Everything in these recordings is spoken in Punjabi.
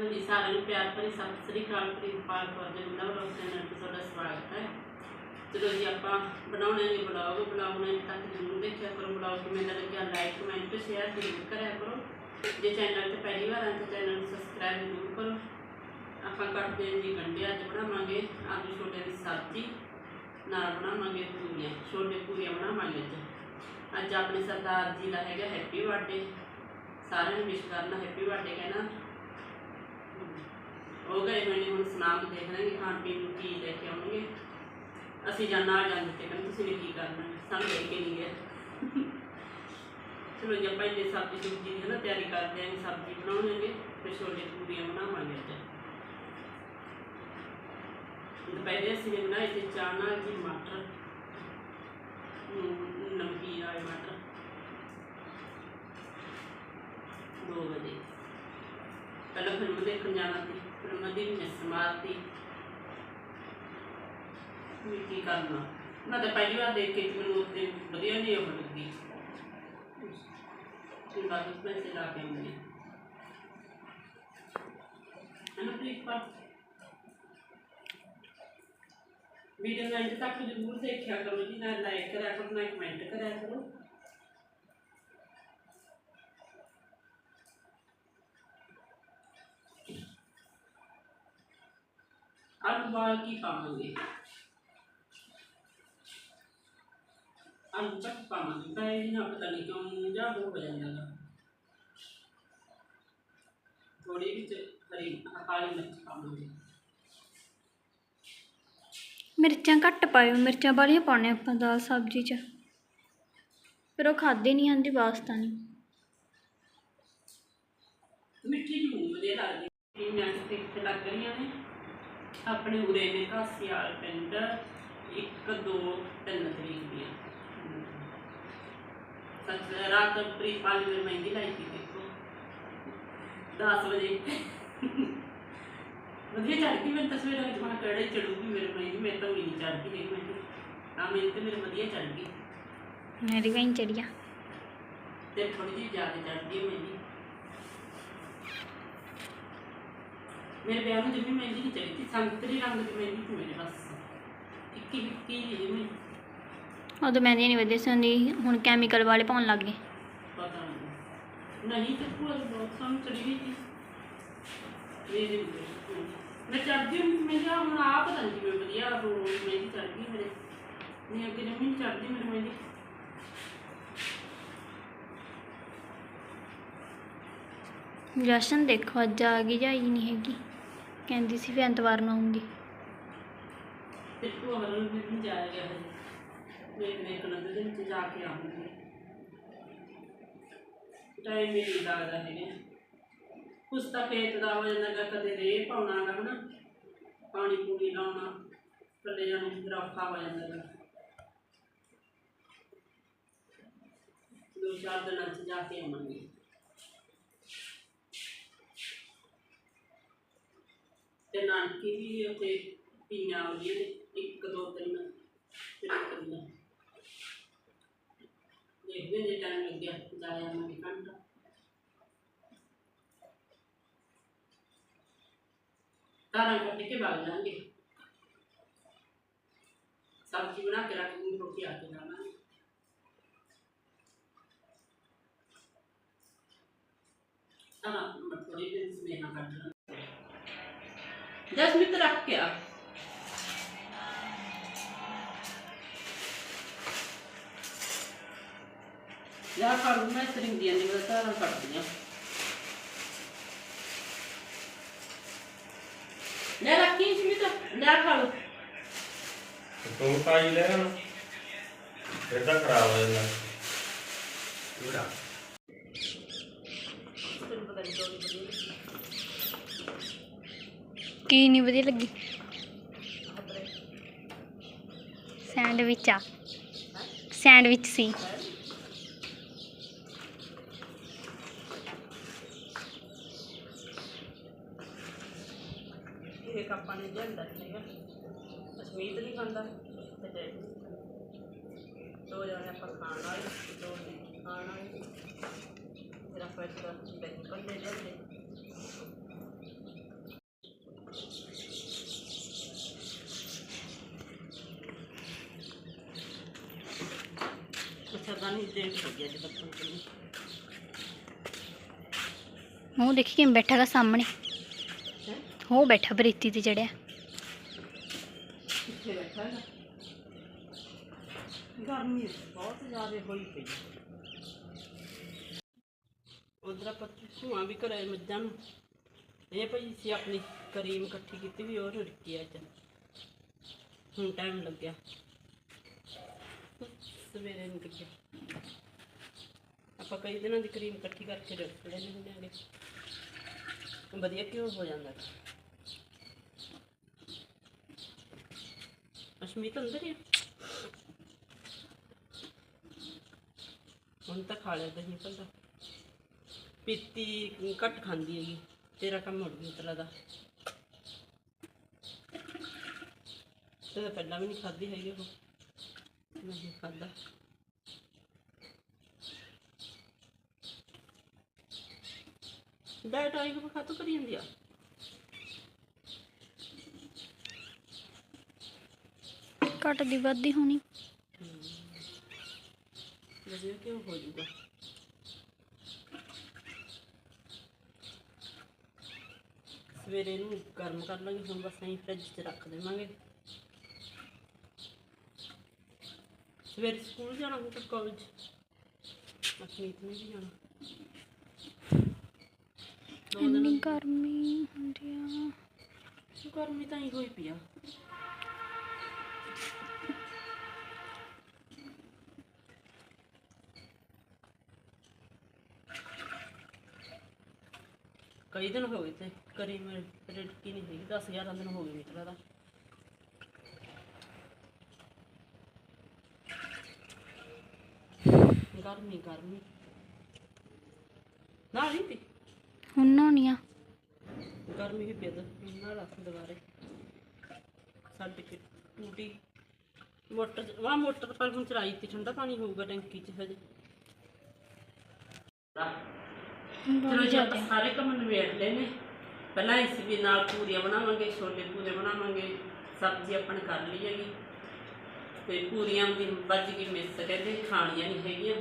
ਹਾਂਜੀ ਸਾਰਿਆਂ ਨੂੰ ਪਿਆਰ ਭਰੀ ਸਤਿ ਸ੍ਰੀ ਅਕਾਲ ਪ੍ਰਿੰਪਾਲ ਕੌਰ ਦੇ ਨਵ ਚੈਨਲ ਤੇ ਤੁਹਾਡਾ ਸਵਾਗਤ ਹੈ। ਚਲੋ ਜੀ, ਆਪਾਂ ਬਣਾਉਣੇ ਨੇ ਬਲੌਗ ਬਲੌਗ ਤੱਕ ਜ਼ਰੂਰ ਦੇਖਿਆ ਕਰੋ ਬਲੌਗ ਕਿਵੇਂ ਦਾ ਲੱਗਿਆ ਲਾਈਕ ਕਮੈਂਟ ਸ਼ੇਅਰ ਜ਼ਰੂਰ ਕਰਿਆ ਕਰੋ। ਜੇ ਚੈਨਲ ਤੇ ਪਹਿਲੀ ਵਾਰ ਆਏ ਤਾਂ ਚੈਨਲ ਨੂੰ ਸਬਸਕ੍ਰਾਈਬ ਜ਼ਰੂਰ ਕਰੋ। ਆਪਾਂ ਕੱਟਦੇ ਹਾਂ ਜੀ ਗੰਢੇ ਅੱਜ ਬਣਾਵਾਂਗੇ ਆਲੂ ਛੋਟੇ ਦੀ ਸਬਜ਼ੀ, ਨਾਲ ਬਣਾਵਾਂਗੇ ਪੂਰੀਆਂ ਛੋਟੇ ਪੂਰੀਆਂ ਬਣਾਵਾਂਗੇ ਅੱਜ। ਅੱਜ ਆਪਣੇ ਸਰਦਾਰ ਜੀ ਦਾ ਹੈਗਾ ਹੈਪੀ ਬਰਥਡੇ ਸਾਰਿਆਂ ਨੂੰ ਵਿਸ਼ ਕਰਨਾ ਹੈਪੀ ਬਰਥਡੇ ਕਹਿਣਾ। ਉਹ ਗਏ ਹੋਏ ਨੇ ਹੁਣ ਸਨਾਮ ਦੇਖ ਰਹੇ ਖਾਣ ਪੀਣ ਨੂੰ ਕੀ ਲੈ ਕੇ ਆਉਣਗੇ। ਅਸੀਂ ਜਾਂ ਨਾਲ ਕਹਿੰਦੇ ਤੁਸੀਂ ਨੇ ਕੀ ਕਰਨਾ ਸਾਨੂੰ ਲੈ ਕੇ ਨਹੀਂ ਗਏ। ਚਲੋ ਜੀ ਆਪਾਂ ਇਹ ਸਬਜ਼ੀ ਸੁਬਜ਼ੀ ਦੀ ਨਾ ਤਿਆਰੀ ਕਰਦੇ ਆਂ ਸਬਜ਼ੀ ਬਣਾਉਣਗੇ ਤੇ ਛੋਲੇ ਪੂਰੀਆਂ ਬਣਾਵਾਂਗੇ ਅੱਜ। ਦੁਪਹਿਰੇ ਅਸੀਂ ਨੇ ਬਣਾਏ ਸੀ ਚਾਹ ਨਾਲ ਜੀ ਮਟਰ ਹਮ, ਨਮਕੀਨ ਵਾਲੇ ਮਟਰ। ਦੋ ਵਜੇ। ਪਹਿਲਾਂ ਫਿਲਮ ਦੇਖਣ ਜਾਣਾ ਸੀ ਫਿਲਮ ਦੀ ਮਿਸ ਮਾਰਤੀ। ਵੀ ਕੀ ਕਰਨਾ। ਮੈਂ ਤਾਂ ਪਹਿਲੀ ਵਾਰ ਦੇਖ ਕੇ ਮੈਨੂੰ ਉੱਤੇ ਵਧੀਆ ਨਹੀਂ ਉਹ ਲੱਗੀ। ਫਿਰ ਬਾਅਦ ਵਿੱਚ ਪੈਸੇ ਲਾ ਕੇ ਆਉਂਦੇ। ਹੈ ਨਾ ਪਲੀਜ਼ ਪਰ ਵੀਡੀਓ ਨੂੰ ਅੰਤ ਤੱਕ ਜ਼ਰੂਰ ਦੇਖਿਆ ਕਰੋ ਜੀ ਨਾ ਲਾਈਕ ਕਰਿਆ ਕਰੋ। ਪਾਵਾਂਗੇ ਆਲੂ ਤੱਕ ਪਾਵਾਂਗੇ ਤਾਂ ਇਹ ਨਾ ਪਤਾ ਨਹੀਂ ਕਿਉਂ ਜਾਂ ਹੋ ਜਾਂਦਾ ਗਾ ਥੋੜੀ ਵਿੱਚ ਹਰੀ ਕਾਲੀ ਮਿਰਚ ਘੱਟ ਪਾਇਓ ਮਿਰਚਾਂ ਵਾਲੀਆਂ ਪਾਉਣੇ ਆਪਾਂ ਦਾਲ ਸਬਜ਼ੀ 'ਚ। ਫਿਰ ਉਹ ਖਾਦੇ ਨਹੀਂ ਜਾਂਦੀ ਵਾਸਤਾ ਨਹੀਂ ਮਿੱਠੀ ਲੱਗਦੀ ਮੈਂ ਲੱਗ ਰਹੀਆਂ ਨੇ। ਆਪਣੇ ਉਰੇ ਨੇ ਘਾਸੀਆਲ ਪਿੰਡ 1 2 3 ਤਰੀਕ ਦੀਆਂ ਸੱਚ ਰਾਤ ਪ੍ਰੀਤ ਪਾਲੀ ਮੇਰੀ ਮਹਿੰਦੀ ਲਾਈ ਸੀ ਦੇਖੋ। 10 ਵਜੇ। ਵਧੀਆ ਚੜ ਗਈ ਮੈਂ ਤਸਵੀਰ ਵਿੱਚ ਮਾ ਕਿਹੜੇ ਚੜੂਗੀ ਮੇਰੇ ਮਹਿੰਦੀ ਮੇਰੇ ਤਾਂ ਵੀ ਨਹੀਂ ਚੜਦੀ ਹੈ ਮਹਿੰਦੀ ਆ ਮੇਰੀ ਤੇ ਮੇਰੇ ਵਧੀਆ ਚੜ ਗਈ ਮੇਰੀ ਵੀ ਚੜੀਆ ਤੇ ਥੋੜੀ ਜਿਹੀ ਜ਼ਿਆਦਾ ਚੜਦੀ ਹੈ ਮਹਿੰਦੀ ਮੇਰੇ ਵਿਆਹ ਨੂੰ ਜਿੰਨੀ ਮਹਿੰਦੀ ਨਹੀਂ ਸੀ ਸੰਤਰੀ ਰੰਗ ਦੀ ਮਹਿੰਦੀ ਸੀ ਮੇਰੇ ਬਸ। ਇੱਕੀ ਇੱਕੀ ਜਿਹੀ ਜਿਵੇਂ ਉਦੋਂ ਮਹਿੰਦੀ ਨਹੀਂ ਵਧੀਆ ਸੀ ਹੁੰਦੀ ਹੁਣ ਕੈਮੀਕਲ ਵਾਲੇ ਪਾਉਣ ਲੱਗ ਗਏ। ਨਹੀਂ ਨਹੀਂ ਤੇ ਪੂਰਾ ਬਹੁਤ ਚੜੀ ਗਈ ਸੀ। ਮੈਂ ਚੜਦੀ ਮੈਂ ਜਾ ਹੁਣ ਆ ਪਤਾ ਨਹੀਂ ਕਿਵੇਂ ਵਧੀਆ ਉਹ ਮਹਿੰਦੀ ਗਈ ਮੇਰੇ। ਨਹੀਂ ਅੱਗੇ ਨਹੀਂ ਚੜਦੀ ਮੇਰੇ ਮਹਿੰਦੀ ਜਸ਼ਨ ਦੇਖੋ ਅੱਜ ਆ ਗਈ ਜਾਈ ਨਹੀਂ ਹੈਗੀ। ਕਹਿੰਦੀ ਸੀ ਵੀ ਐਤਵਾਰ ਨੂੰ ਆਉਂਗੀ। ਤੇ ਤੂੰ ਅਗਰ ਨੂੰ ਵੀ ਜਾਇਆ ਗਿਆ ਹੈ ਵੇਖ ਵੇਖ ਲੰਦੇ ਦੇ ਵਿੱਚ ਜਾ ਕੇ ਆਉਂਗੀ। ਟਾਈਮ ਵੀ ਨਹੀਂ ਲੱਗਦਾ ਹੈਗਾ। ਕੁਛ ਤਾਂ ਖੇਤ ਦਾ ਹੋ ਜਾਂਦਾ ਕਦੇ ਰੇਹ ਪਾਉਣਾ ਗਾ ਹਨਾ। ਪਾਣੀ ਪੂਣੀ ਲਾਉਣਾ ਕੱਲੇ ਜਾਣੇ ਨੂੰ ਔਖਾ ਹੋ ਜਾਂਦਾ ਗਾ ਦੋ ਚਾਰ ਦਿਨਾਂ ਚ ਜਾ ਕੇ ਆਵਾਂਗੇ ਤੇ ਨਾਨਕੀ ਵੀ ਉੱਥੇ ਪੀਆਂ ਆਉਂਦੀਆਂ ਨੇ ਇੱਕ ਦੋ ਤਿੰਨ ਫਿਰ ਇੱਕ ਦਿਨ ਦੇਖਦੇ ਜੇ ਟਾਈਮ ਲੱਗਿਆ ਜਾਇਆ ਮੈਂ ਘੰਟਾ ਤਾਰਾਂ ਕੱਟ ਕੇ ਵਗ ਜਾਣਗੇ ਸਬਜ਼ੀ ਬਣਾ ਕੇ ਰੱਖ ਦੂੰਗੀ ਰੋਟੀ ਆ ਕੇ ਖਾਵਾਂਗੇ ਤਾਰਾਂ ਮੈਂ ਥੋੜੀ ਦਿਨ ਸਮੇਨਾ ਕੱਟ ਲਾਂ ਜਸਮੀਤ ਰੱਖ ਕੇ ਆ ਯਾਰ ਕਰ ਮੈਂ ਸਰਿੰਗ ਦੀਆਂ ਨਹੀਂ ਮੈਂ ਤਾਰਾਂ ਕੱਟਦੀਆਂ ਲੈ ਰੱਖੀ ਜਸਮੀਤ ਲੈ ਖਾ ਤੂੰ ਪਾਈ ਲੈ ਹੁਣ ਫਿਰ ਖਰਾਬ ਹੋ ਜਾਂਦਾ ਪੂਰਾ ਤੈਨੂੰ ਪਤਾ ਨਹੀਂ ਕਿਉਂ ਨਹੀਂ ਵਧੀਆ ਕੀ ਨਹੀਂ ਵਧੀਆ ਲੱਗੀ? ਸੈਂਡਵਿਚ। ਆ ਸੈਂਡਵਿਚ ਸੀ। ਇਹ ਕੱਪਾਂ ਨੇ ਜਾਂਦਾ ਹੈਗਾ। ਅਸ਼ਮੀਤ ਨਹੀਂ ਖਾਂਦਾ। ਤੇ ਡੈਡੀ ਦੋ ਜਣੇ ਆਪਾਂ ਖਾਣ ਵਾਲੇ, ਦੋ ਖਾਣ ਵਾਲੇ। ਫਿਰ ਆਪਾਂ ਇੱਕ ਪਤਾ ਨਹੀਂ ਦੇਖ ਹੋ ਗਿਆ ਜੇ ਬੱਤਨ ਕਰੀ ਉਹ ਦੇਖੀ ਕਿਵੇਂ ਬੈਠਾ ਗਾ ਸਾਹਮਣੇ ਹੈ ਉਹ ਬੈਠਾ ਬਰੇਤੀ ਤੇ ਚੜਿਆ ਕਿੱਥੇ ਬੈਠਾ ਹੈਗਾ ਗਰਮੀ ਬਹੁਤ ਜ਼ਿਆਦਾ ਹੋਈ ਪਈ ਉਧਰ ਆਪਾਂ ਧੂਆਂ ਵੀ ਕਰਾਇਆ ਮੱਝਾਂ ਨੂੰ ਇਹ ਭਾਈ ਸੀ ਆਪਣੀ ਕਰੀਮ ਇਕੱਠੀ ਕੀਤੀ ਵੀ ਉਹ ਰੁਕੀ ਅੱਜ ਹੁਣ ਟਾਈਮ ਲੱਗਿਆ ਸਵੇਰੇ ਨੂੰ ਲੱਗਿਆ ਆਪਾਂ ਕਈ ਦਿਨਾਂ ਦੀ ਕਰੀਮ ਇਕੱਠੀ ਕਰਕੇ ਰੱਖ ਲੈਂਦੇ ਹੁੰਦੇ ਆਂਗੇ। ਵਧੀਆ ਘਿਓ ਹੋ ਜਾਂਦਾ? ਅਸ਼ਮੀਤ ਅੰਦਰ ਹੀ ਹੁਣ ਤਾਂ ਖਾ ਲਿਆ ਦਹੀਂ ਭੱਲਾ। ਪੀਤੀ ਘੱਟ ਖਾਂਦੀ ਹੈਗੀ। ਤੇਰਾ ਕੰਮ ਮੁੜ ਗਿਆ ਤੇਰਾ ਦਾ। ਤੇ ਪਹਿਲਾਂ ਵੀ ਨਹੀਂ ਖਾਧੀ ਹੈਗੀ ਉਹ। ਨਹੀਂ ਖਾਧਾ। ਡਾਇਟ ਆਈ ਕੋ ਖਾਤੋਂ ਕਰੀ ਜਾਂਦੀ ਆ। ਘੱਟ ਦੀ ਵੱਧਦੀ ਹੋਣੀ। ਵਧੀਆ ਕਿਉਂ ਹੋ ਜੂਗਾ? ਸਵੇਰੇ ਇਹਨੂੰ ਗਰਮ ਕਰ ਲਾਂਗੇ ਹੁਣ ਬਸ ਅਸੀਂ ਫ੍ਰਿਜ 'ਚ ਰੱਖ ਦੇਵਾਂਗੇ। ਸਵੇਰੇ ਸਕੂਲ ਜਾਣਾ ਹੁੰਦਾ ਕਾਲਜ? ਅਸਮੀਤ ਨੇ ਵੀ ਜਾਣਾ। ਇੰਨੀ ਗਰਮੀ ਹੁੰਦੀ ਆ। ਗਰਮੀ ਤਾਂ ਹੀ ਹੋਈ ਪਈ ਆ। ਕਈ ਦਿਨ ਹੋ ਗਏ ਤੇ ਕਰੀ ਮੈਂ ਰਿਟਕੀ ਨਹੀਂ ਹੈਗੀ 10 11 ਦਿਨ ਹੋ ਗਏ ਮਿੱਤਰਾ ਦਾ। ਗਰਮੀ ਗਰਮੀ। ਨਾ ਨਹੀਂ ਤੀ ਹੁਣ ਗਰਮੀ ਨਾ ਰੱਖ ਦੁਬਾਰੇ। ਸਾਡੇ ਕਿ ਟੂਟੀ। ਮੋਟਰ ਵਾ ਮੋਟਰ ਪਰ ਹੁਣ ਚਲਾਈ ਤੀ ਠੰਡਾ ਪਾਣੀ ਹੋਊਗਾ ਟੈਂਕੀ 'ਚ ਹਜੇ। ਚਲੋ ਬਹੁਤ ਜੀ ਆਪਾਂ ਜ਼ਿਆਦਾ। ਸਾਰੇ ਕੰਮ ਨਿਬੇੜ ਲਏ ਨੇ ਪਹਿਲਾਂ ਇਸ ਵੀ ਨਾਲ ਪੂਰੀਆਂ ਬਣਾਵਾਂਗੇ ਛੋਲੇ ਪੂਰੇ ਬਣਾਵਾਂਗੇ ਸਬਜ਼ੀ ਆਪਾਂ ਨੇ ਕਰ ਲਈ ਹੈਗੀ। ਤੇ ਪੂਰੀਆਂ ਵੀ ਵੱਜ ਕੇ ਮਿਸ ਕਹਿੰਦੇ ਖਾਣੀਆਂ ਨਹੀਂ ਹੈਗੀਆਂ।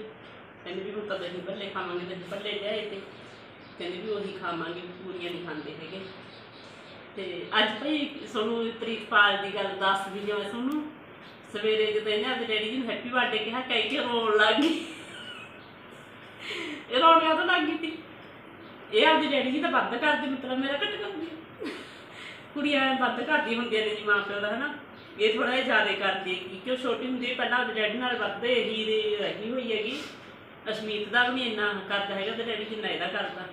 ਕਹਿੰਦੇ ਵੀ ਹੁਣ ਤਾਂ ਦਹੀਂ ਭੱਲੇ ਖਾਵਾਂਗੇ ਦਹੀਂ ਭੱਲੇ ਲਿਆਏ ਤੇ ਕਹਿੰਦੇ ਵੀ ਉਹੀ ਖਾਵਾਂਗੇ, ਪੂਰੀਆਂ ਨਹੀਂ ਖਾਂਦੇ ਹੈਗੇ। ਤੇ ਅੱਜ ਭਈ ਤੁਹਾਨੂੰ ਪ੍ਰੀਤਪਾਲ ਦੀ ਗੱਲ ਦੱਸ ਵੀ ਜਿਵੇਂ ਤੁਹਾਨੂੰ ਸਵੇਰੇ ਜਦੋਂ ਇਹਨੇ ਆਪਣੇ ਡੈਡੀ ਜੀ ਨੂੰ ਹੈਪੀ ਬਰਥਡੇ ਕਿਹਾ, ਕਹਿ ਕੇ ਰੋਣ ਲੱਗ ਗਈ। ਇਹ ਰੋਣਿਆ ਕਦੋਂ ਲੱਗ ਗਈ ਤੀ ਇਹ ਆਪਦੇ ਡੈਡੀ ਜੀ ਤਾਂ ਵੱਧ ਕਰਦੀ ਮਤਲਬ ਮੇਰਾ ਘੱਟ ਕਰਦੀ ਕੁੜੀਆਂ ਐਂ ਵੱਧ ਕਰਦੀ ਹੁੰਦੀਆਂ ਨੇ ਜੀ ਮਾਂ ਪਿਓ ਦਾ, ਹਨਾ? ਇਹ ਥੋੜਾ ਜਿਹਾ ਜ਼ਿਆਦਾ ਕਰਦੀ ਹੈਗੀ, ਕਿਉਂ ਛੋਟੀ ਹੁੰਦੀ ਪਹਿਲਾਂ ਆਪਦੇ ਡੈਡੀ ਨਾਲ ਵੱਧਦੇ ਇਹੀ ਦੇ ਰਹੀ ਹੋਈ ਹੈਗੀ। ਅਸ਼ਮੀਤ ਦਾ ਵੀ ਨਹੀਂ ਇੰਨਾ ਕਰਦਾ ਹੈਗਾ, ਤੇ ਡੈਡੀ ਜਿੰਨਾ ਇਹਦਾ ਕਰਦਾ।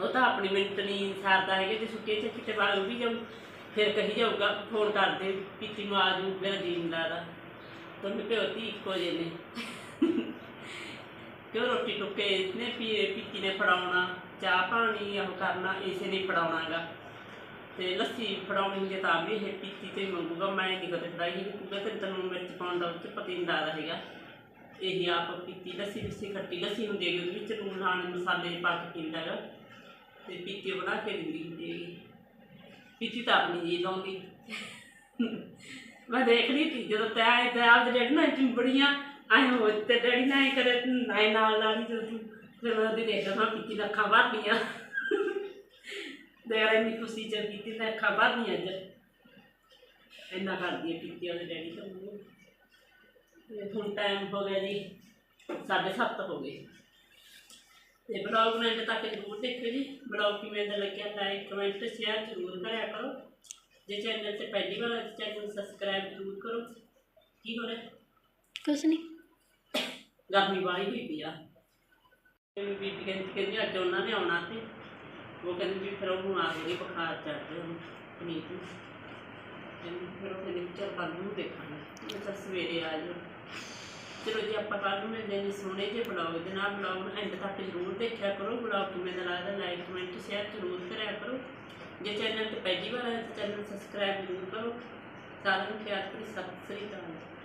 ਉਹ ਤਾਂ ਆਪਣੀ ਮਿੰਟ ਨਹੀਂ ਸਰਦਾ ਹੈਗਾ, ਜੇ ਸੁੱਕੇ ਚ ਕਿਤੇ ਬਾਹਰ ਵੀ ਜਾਊ, ਫਿਰ ਕਹੀ ਜਾਊਗਾ ਫੋਨ ਕਰਦੇ ਪੀਤੀ ਨੂੰ ਆ ਜੂ, ਮੇਰਾ ਜੀ ਨਹੀਂ ਲੱਗਦਾ। ਦੋਨੇ ਪਿਓ ਧੀ ਇੱਕੋ ਜਿਹੇ ਨੇ ਕਿਉਂ ਰੋਟੀ ਟੁੱਕੇ ਨੇ ਪੀ ਪੀਤੀ ਨੇ ਫੜਾਉਣਾ, ਚਾਹ ਪਾਣੀ ਉਹ ਕਰਨਾ, ਇਸੇ ਨੇ ਫੜਾਉਣਾਗਾ। ਤੇ ਲੱਸੀ ਫੜਾਉਣੀ ਹੁੰਦੀ ਤਾਂ ਵੀ ਇਹ ਪੀਤੀ ਤੇ ਮੰਗੂਗਾ, ਮੈਂ ਨਹੀਂ ਕਦੇ ਫੜਾਈ। ਨਹੀਂ ਕੂਗਾ ਤੇ ਤੈਨੂੰ ਮਿਰਚ ਪਾਉਣ ਦਾ ਉੱਚ ਪਤੀ ਨਹੀਂ ਲੱਗਦਾ ਹੈਗਾ। ਇਹੀ ਆਪ ਪੀਤੀ ਲੱਸੀ ਲੱਸੀ ਖੱਟੀ ਲੱਸੀ ਹੁੰਦੀ ਹੈਗੀ, ਉਹਦੇ ਵਿੱਚ ਲੂਣ ਲਾਣ ਮਸਾਲੇ ਪਾ ਕੇ ਪੀਂਦਾ ਹੈਗਾ। ਤੇ ਪੀਤੀ ਬਣਾ ਕੇ ਦਿੰਦੀ ਹੁੰਦੀ ਹੈਗੀ ਪੀਤੀ ਤਾਂ ਆਪਣੀ ਜੀ ਲਾਉਂਦੀ ਮੈਂ ਦੇਖ ਲਈ ਤੀ ਜਦੋਂ ਤੈ ਆਏ ਤੇ ਆਪ ਦੇ ਨਾ ਚਿੰਬੜੀਆਂ, ਆਏ ਹੋ ਤੇ ਡੈਡੀ ਨਾ ਇਹ ਕਰੇ ਨਾਈ ਨਾਲ ਲਾਣੀ ਜਦੋਂ ਤੂੰ, ਫਿਰ ਮੈਂ ਉਹਦੀ ਦੇਖ ਲਵਾਂ ਪੀਤੀ ਦਾ ਅੱਖਾਂ ਭਰਦੀਆਂ ਦੇਖ ਇੰਨੀ ਖੁਸ਼ੀ ਚ ਪੀਤੀ ਦਾ ਅੱਖਾਂ ਭਰਦੀਆਂ ਅੱਜ। ਇੰਨਾ ਕਰਦੀ ਹੈ ਪੀਤੀ ਉਹਦੇ ਡੈਡੀ ਹੁਣ ਟਾਈਮ ਹੋ ਗਿਆ ਜੀ, ਸਾਢੇ ਸੱਤ ਹੋ ਗਏ। ਤੇ ਬਲੌਗ ਨੂੰ ਐਂਡ ਤੱਕ ਜ਼ਰੂਰ ਦੇਖਿਓ ਜੀ। ਬਲੌਗ ਕਿਵੇਂ ਦਾ ਲੱਗਿਆ ਲਾਈਕ ਕਮੈਂਟ ਸ਼ੇਅਰ ਜ਼ਰੂਰ ਕਰਿਆ ਕਰੋ। ਜੇ ਚੈਨਲ ਤੇ ਪਹਿਲੀ ਵਾਰ ਆਏ ਚੈਨਲ ਨੂੰ ਸਬਸਕ੍ਰਾਈਬ ਜ਼ਰੂਰ ਕਰੋ। ਕੀ ਹੋ ਰਿਹਾ? ਕੁਛ ਨਹੀਂ। ਗਰਮੀ ਵਾਲੀ ਹੋਈ ਪਈ ਆ। ਤੇ ਬੀਬੀ ਕਹਿੰਦੀ ਕਹਿੰਦੀ ਅੱਜ ਉਹਨਾਂ ਨੇ ਆਉਣਾ ਤੇ ਉਹ ਕਹਿੰਦੀ ਵੀ ਫਿਰ ਉਹਨੂੰ ਆ ਗਈ ਬੁਖਾਰ ਚੜ ਗਿਆ ਉਹਨੂੰ ਪਨੀਤ ਨੂੰ। ਕਹਿੰਦੀ ਫਿਰ ਉਹ ਕਹਿੰਦੀ ਵੀ ਚੱਲ ਕੱਲ੍ਹ ਨੂੰ ਦੇਖਾਂਗੇ। ਮੈਂ ਸਵੇਰੇ ਆ ਜਾਓ ਚਲੋ ਜੀ, ਆਪਾਂ ਕੱਲ੍ਹ ਨੂੰ ਮਿਲਦੇ ਹਾਂ ਜੀ ਸੋਹਣੇ ਜਿਹੇ ਬਲੌਗ ਦੇ ਨਾਲ ਬਲੌਗ ਨੂੰ ਐਂਡ ਤੱਕ ਜ਼ਰੂਰ ਦੇਖਿਆ ਕਰੋ। ਬਲੌਗ ਕਿਵੇਂ ਦਾ ਲੱਗਦਾ ਲਾਈਕ ਕਮੈਂਟ ਸ਼ੇਅਰ ਜ਼ਰੂਰ ਕਰਿਆ ਕਰੋ। ਜੇ ਚੈਨਲ ਤੇ ਪਹਿਲੀ ਵਾਰ ਆਏ ਤਾਂ ਚੈਨਲ ਸਬਸਕ੍ਰਾਈਬ ਜ਼ਰੂਰ ਕਰੋ। ਸਾਰਿਆਂ ਨੂੰ ਪਿਆਰ ਭਰੀ ਸਤਿ ਸ੍ਰੀ ਅਕਾਲ।